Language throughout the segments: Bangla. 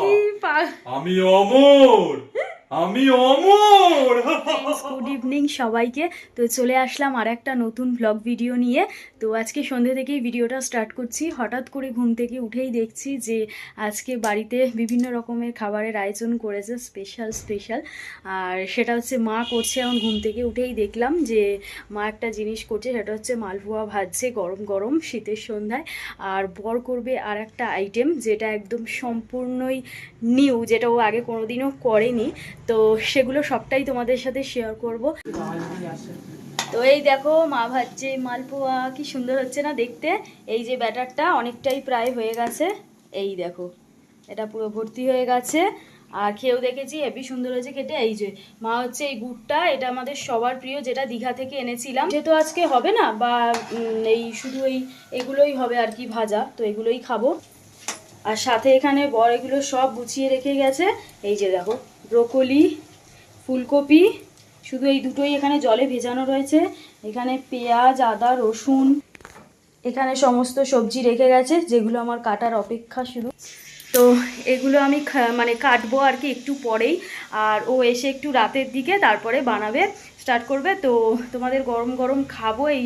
কি পা- আমি অমর আমি অমর গুড ইভিনিং সবাইকে। তো চলে আসলাম আর একটা নতুন ব্লগ ভিডিও নিয়ে। তো আজকে সন্ধে থেকেই ভিডিওটা স্টার্ট করছি। হঠাৎ করে ঘুম থেকে উঠেই দেখছি যে আজকে বাড়িতে বিভিন্ন রকমের খাবারের আয়োজন করেছে স্পেশাল স্পেশাল আর সেটা হচ্ছে মা করছে। এখন ঘুম থেকে উঠেই দেখলাম যে মা একটা জিনিস করছে, সেটা হচ্ছে মালপোয়া ভাজছে গরম গরম শীতের সন্ধ্যায়। আর বর করবে আর একটা আইটেম যেটা একদম সম্পূর্ণই নিউ যেটা ও আগে কোনোদিনও করেনি। তো সেগুলো সবটাই তোমাদের সাথে শেয়ার করব। তো এই দেখো, মা ভাজছে মালপোয়া, কি সুন্দর হচ্ছে না দেখতে? এই যে ব্যাটারটা অনেকটাই প্রায় হয়ে গেছে। এই দেখো, এটা পুরো ভর্তি হয়ে গেছে। আর খেয়েও দেখেছি হেবি সুন্দর হয়েছে খেতে। এই যে, মা হচ্ছে এই গুড়টা, এটা আমাদের সবার প্রিয়, যেটা দীঘা থেকে এনেছিলাম। যেহেতু আজকে হবে না, বা এই শুধু এই, এগুলোই হবে আর কি ভাজা, তো এগুলোই খাব। আর সাথে এখানে বর এগুলো সব গুছিয়ে রেখে গেছে। এই যে দেখো, ব্রোকলি, ফুলকপি শুধু এই দুটোই এখানে জলে ভেজানো রয়েছে। এখানে পেঁয়াজ, আদা, রসুন, এখানে সমস্ত সবজি রেখে গেছে, যেগুলো আমার কাটার অপেক্ষা শুধু। তো এগুলো আমি মানে কাটবো আর কি একটু পরেই। আর ও এসে একটু রাতের দিকে তারপরে বানাবে স্টার্ট করবে। তো তোমাদের গরম গরম খাব এই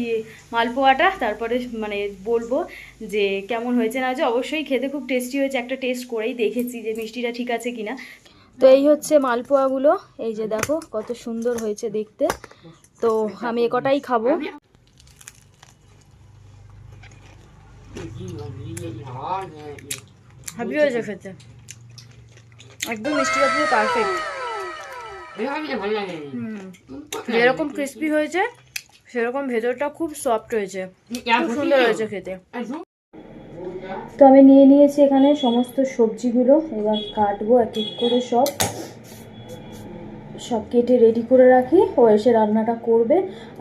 মালপোয়াটা, তারপরে মানে বলব যে কেমন হয়েছে না হয়েছে। অবশ্যই খেতে খুব টেস্টি হয়েছে। একটা টেস্ট করেই দেখেছি যে মিষ্টিটা ঠিক আছে কিনা। তো এই হচ্ছে মালপোয়াগুলো। এই যে দেখো, কত সুন্দর হয়েছে দেখতে। তো আমি এ কটাই খাব। হয়েছে খেতে। একদম মিষ্টি যেরকম ক্রিস্পি হয়েছে, সেরকম ভেতরটা খুব সফট হয়েছে। খুব সুন্দর হয়েছে খেতে। তো আমি নিয়ে নিয়েছি এখানে সমস্ত সবজিগুলো, এবার কাটবো এক এক করে সব। সব কেটে রেডি করে রাখি, ও এসে রান্নাটা করবে।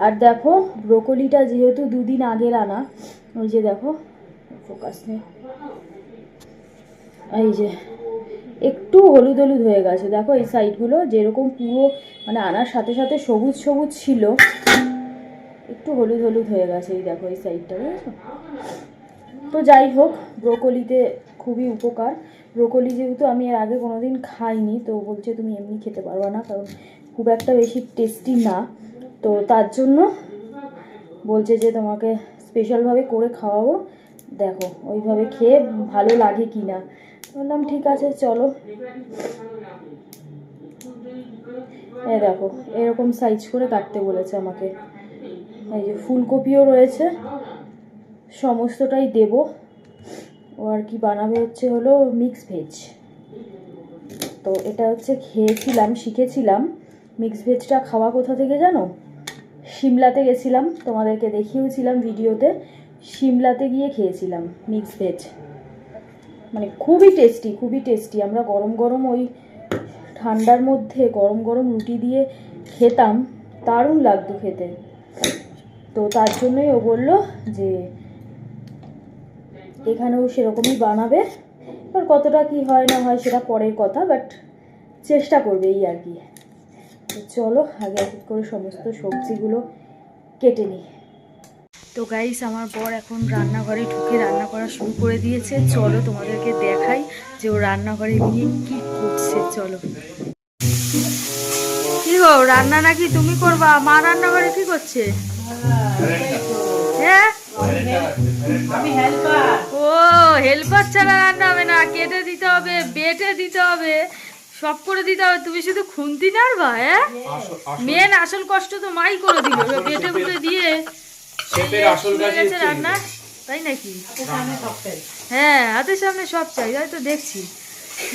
আর দেখো ব্রোকলিটা যেহেতু দুদিন আগের আনা, ওই যে দেখো ফোকাস নেই। এই যে, একটু হলুদ হলুদ হয়ে গেছে। দেখো এই সাইডগুলো যেরকম পুরো মানে আনার সাথে সাথে সবুজ সবুজ ছিল, একটু হলুদ হলুদ হয়ে গেছে এই দেখো এই সাইডটা বুঝেছ তো যাই হোক, ব্রোকলিতে খুবই উপকার। ব্রোকলি যেহেতু আমি এর আগে কোনো দিন খাইনি, তো বলছে তুমি এমনি খেতে পারবে না, কারণ খুব একটা বেশি টেস্টি না। তো তার জন্য বলছে যে তোমাকে স্পেশালভাবে করে খাওয়াবো। দেখো, ওইভাবে খেয়ে ভালো লাগে কি না বললাম, ঠিক আছে, চলো। এ দেখো, এরকম সাইজ করে কাটতে বলেছে আমাকে। এই যে ফুলকপিও রয়েছে। সমস্তটাই দেব। ও আর কি বানাবে হচ্ছে হলো মিক্স ভেজ তো এটা হচ্ছে খেয়েছিলাম, শিখেছিলাম। মিক্স ভেজটা খাওয়া কোথা থেকে জানো? সিমলাতে গেছিলাম, তোমাদেরকে দেখিয়েওছিলাম ভিডিওতে। সিমলাতে গিয়ে খেয়েছিলাম মিক্স ভেজ মানে খুবই টেস্টি খুবই টেস্টি আমরা গরম গরম ওই ঠান্ডার মধ্যে গরম গরম রুটি দিয়ে খেতাম, দারুণ লাগতো খেতে। তো তার জন্যই ও বলল যে এখানেও সেরকমই বানাবে। এবার কতটা কি হয় না হয় সেটা পরের কথা বাট চেষ্টা করবে এই আর কি। চলো, আগে এক করে সমস্ত সবজিগুলো কেটে নিই। তো গাইস আমার বর এখন রান্নাঘরে ঢুকে রান্না করা শুরু করে দিয়েছে। চলো তোমাদেরকে দেখাই যে ও রান্নাঘরে গিয়ে কি করছে, চলো। কি গো, রান্না নাকি তুমি করবা? মা রান্নাঘরে কি করছে? ও হেল্পার ছাড়া রান্না হবে না। কেটে দিতে হবে বেটে দিতে হবে সব করে দিতে হবে। তুমি শুধু খুন্তি নাড়বা হ্যাঁ? মেন আসল কষ্ট তো মাই করে দিল। বেটে বুটে দিয়ে গেছে রান্না তাই নাকি? হ্যাঁ হাতের সামনে সব চাই তাই তো দেখছি।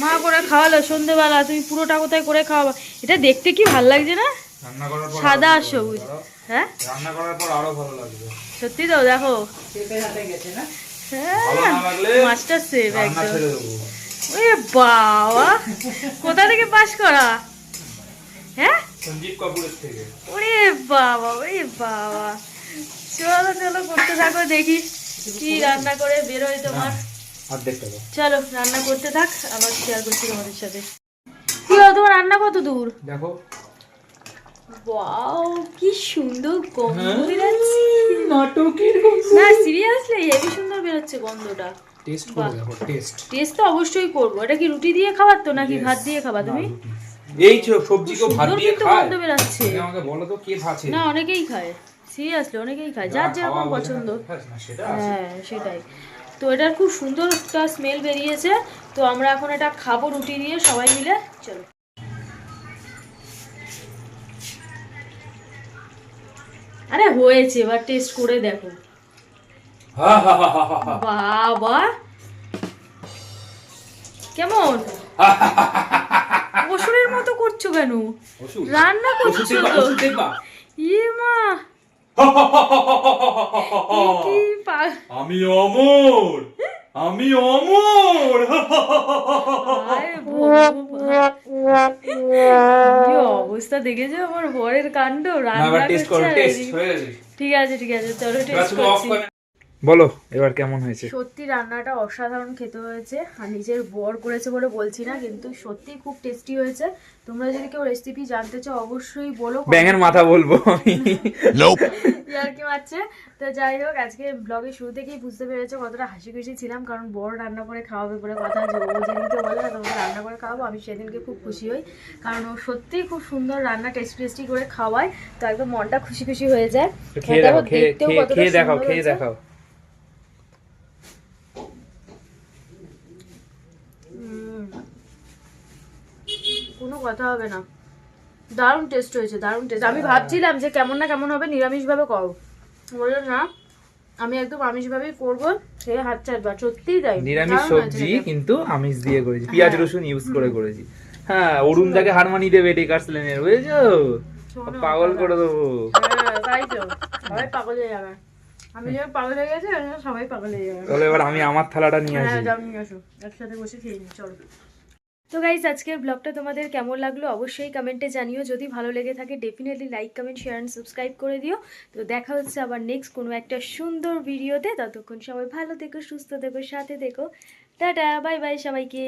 মা করে খাওয়ালো সন্ধেবেলা তুমি পুরোটা কোথায় করে খাওয়াবা? এটা দেখতে কি ভালো লাগছে না? রান্না করার পর সাদা আর সবুজ। হ্যাঁ? রান্না করার পর আরও ভালো লাগবে। সত্যি তো দেখো। হ্যাঁ না মাস্টার সেভ একদম। বাবা কোথা থেকে পাস করা? হ্যাঁ? সঞ্জীব কাপুরের থেকে। ওরে বাবা ওরে বাবা। চলো চলো করতে থাকো দেখি কি রান্না করে বেরোয় তোমার। পাবো চলো রান্না করতে থাক আবার শেয়ার করছি তোমাদের সাথে। কি হলো তোমার রান্না কত দূর? দেখো ওয়াও কি সুন্দর গন্ধ বেরোচ্ছে নাটকের না সিরিয়াসলি হেভি সুন্দর বেরোচ্ছে গন্ধটা। টেস্ট করে দেখো টেস্ট টেস্ট তো অবশ্যই করব। এটা কি রুটি দিয়ে খাবার তো নাকি ভাত দিয়ে খাবা তুমি? এই সবজি কেউ ভাত দিয়ে খায়? গন্ধ বেরাচ্ছে। আমাকে বলো তো কে খাচ্ছে না অনেকেই খায়। সিরিয়াসলি অনেকেই খায়। যার যেরকম পছন্দ। হ্যাঁ সেটাই। তো এটার খুব সুন্দর একটা স্মেল বেরিয়েছে। তো আমরা এখন এটা খাব রুটি দিয়ে সবাই মিলে। চলো। আরে হয়েছে এবার টেস্ট করে দেখো। বাবা কেমন অসুরের মতো করছ কেন রান্না করছ তো ইয়ে মা আমি অমর আমি অমর অবস্থা দেখেছ? আমার বরের কাণ্ড রান্না ঠিক আছে ঠিক আছে চলো টেস্ট করছি। বলো এবার কেমন হয়েছে? সত্যি রান্নাটা অসাধারণ খেতে হয়েছে আর নিজের বর করেছে বলে বলছি না কিন্তু সত্যি খুব টেস্টি হয়েছে। তোমরা যদি কেউ রেসিপি জানতে চাও অবশ্যই বলো ব্যাঙের মাথা বলব আমি। ইয়ার কি মারছে। তো যাই হোক আজকে ব্লগের শুরু থেকেই বুঝতে পেরেছ কতটা হাসি খুশি ছিলাম কারণ বড় রান্না করে খাওয়াবে বলে কথা যেদিনকে বলে না তোমাকে রান্না করে খাওয়াবো আমি সেদিনকে খুব খুশি হই। কারণ ও সত্যিই খুব সুন্দর রান্না টেস্টি টেস্টি করে খাওয়ায়। তো একদম মনটা খুশি খুশি হয়ে যায়। দেখতেও কতটা দেখাও খেয়ে দেখাও। কোনো কথা হবে না। দারুণ টেস্ট হয়েছে দারুণ টেস্ট আমি ভাবছিলাম যে কেমন না কেমন হবে নিরামিষভাবে করো। বলল না আমি একদম আমিষভাবেই করব সে হাত চাটবা সত্যিই তাই নিরামিষ সবজি কিন্তু আমিষ দিয়ে করেছি। পেঁয়াজ রসুন ইউজ করে করেছি। হ্যাঁ অরুণ দাকে হারমানি দেবে ডেকার্স লেনের বুঝেছ? পাগল করে দেবো। হ্যাঁ, তাই তো। সবাই পাগল হয়ে যাবে। আমি যেমন পাগল হয়ে গেছি সবাই পাগল হয়ে যাবে। চলো এবার আমি আমার থালাটা নিয়ে আসি। হ্যাঁ যাও নিয়ে আসো। একসাথে বসে খেয়ে নিই চলো। তো গাইজ আজকের ব্লগটা তোমাদের কেমন লাগল অবশ্যই কমেন্টে জানিও। যদি ভালো লেগে থাকে definitely like comment share and subscribe করে দিও। তো দেখা হচ্ছে আবার নেক্সট কোনো একটা সুন্দর ভিডিওতে ততক্ষণ সবাই ভালো থেকো, সুস্থ থেকো, সাথে দেখো টাটা বাই বাই সবাইকে।